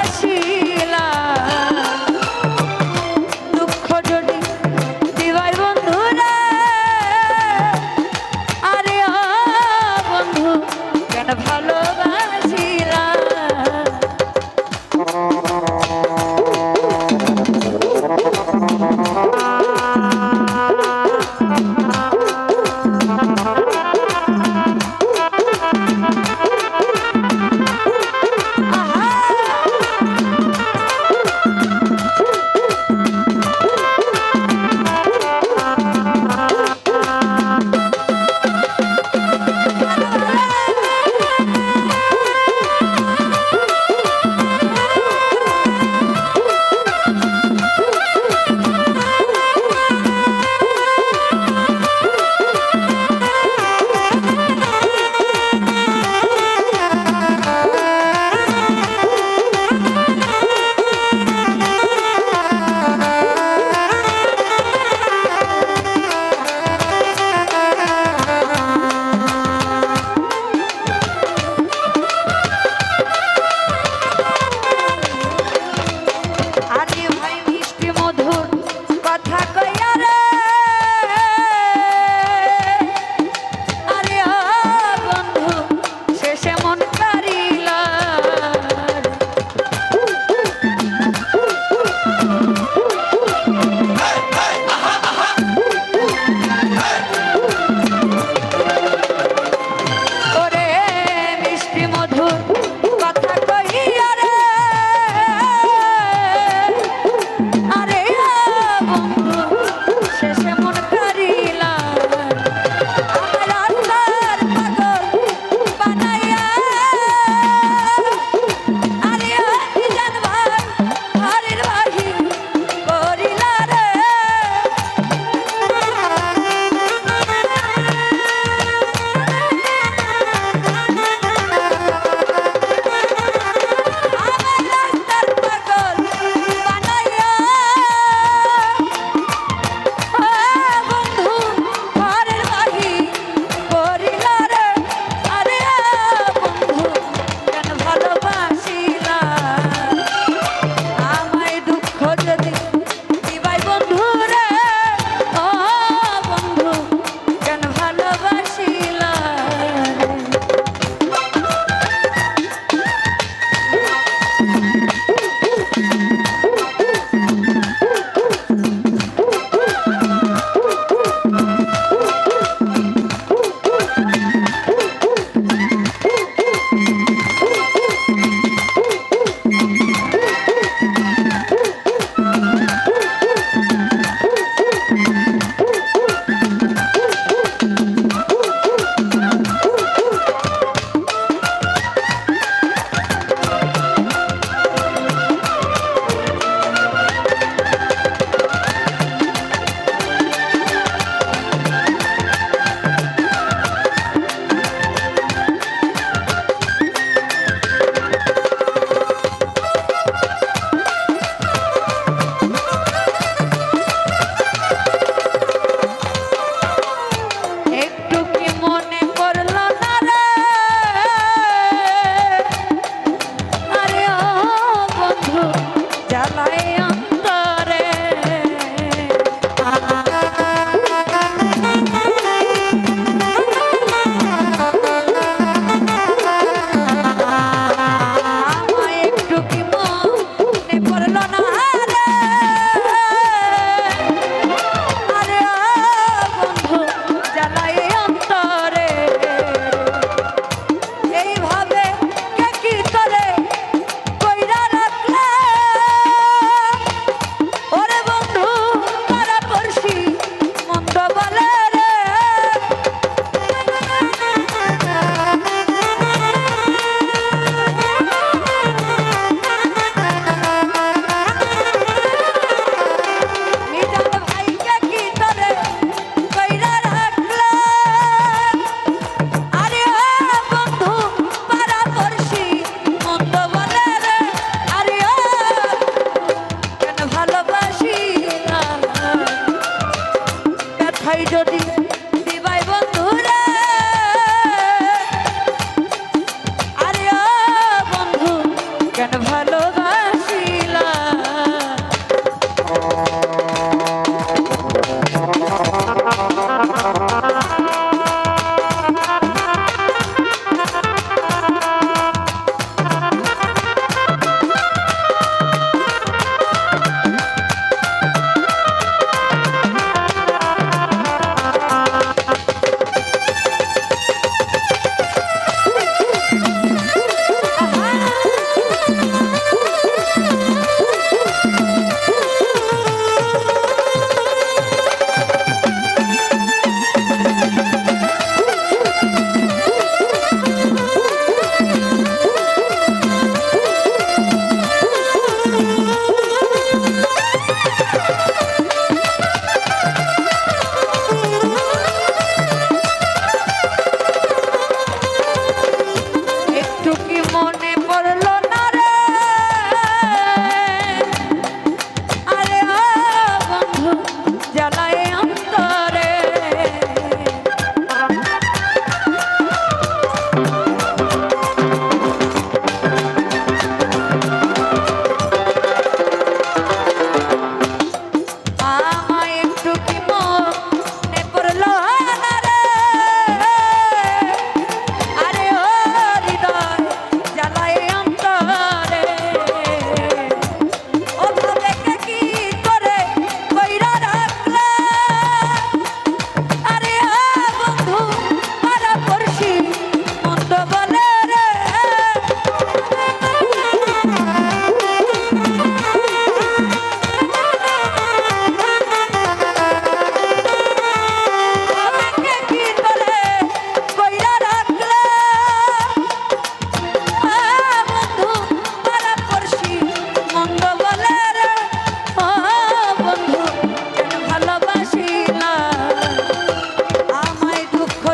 ভালোবাসি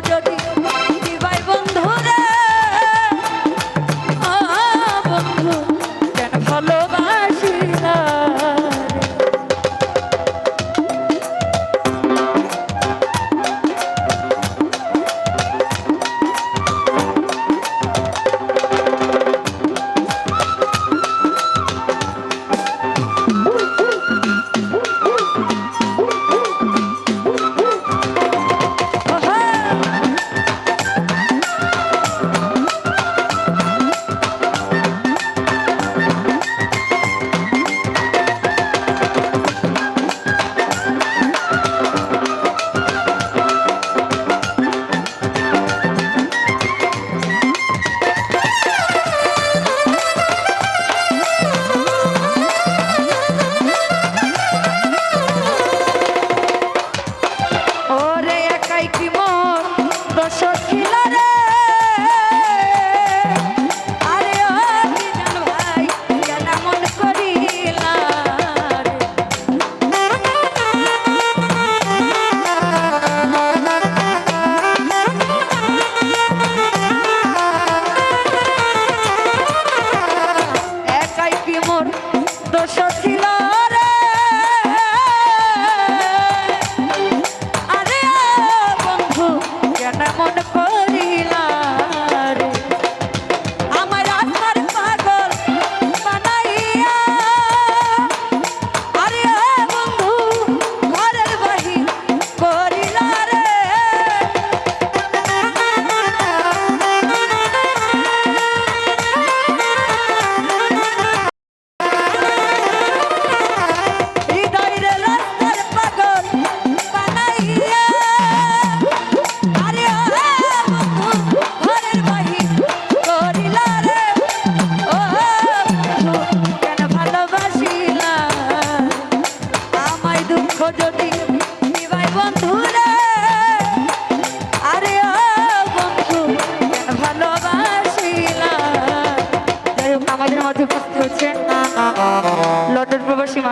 yo.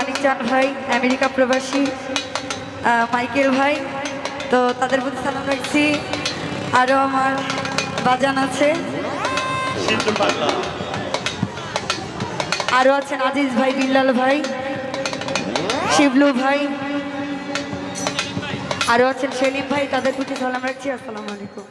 মানিকচান ভাই, America প্রবাসী মাইকেল ভাই, তো তাদের প্রতি সালাম রাখছি। আরও আমার বাজান আছে। আরও আছেন আজিজ ভাই, বিল্লাল ভাই, শিবলু ভাই। আরও আছেন সেলিম ভাই, তাদের প্রতি সালাম রাখছি। আসসালামু আলাইকুম।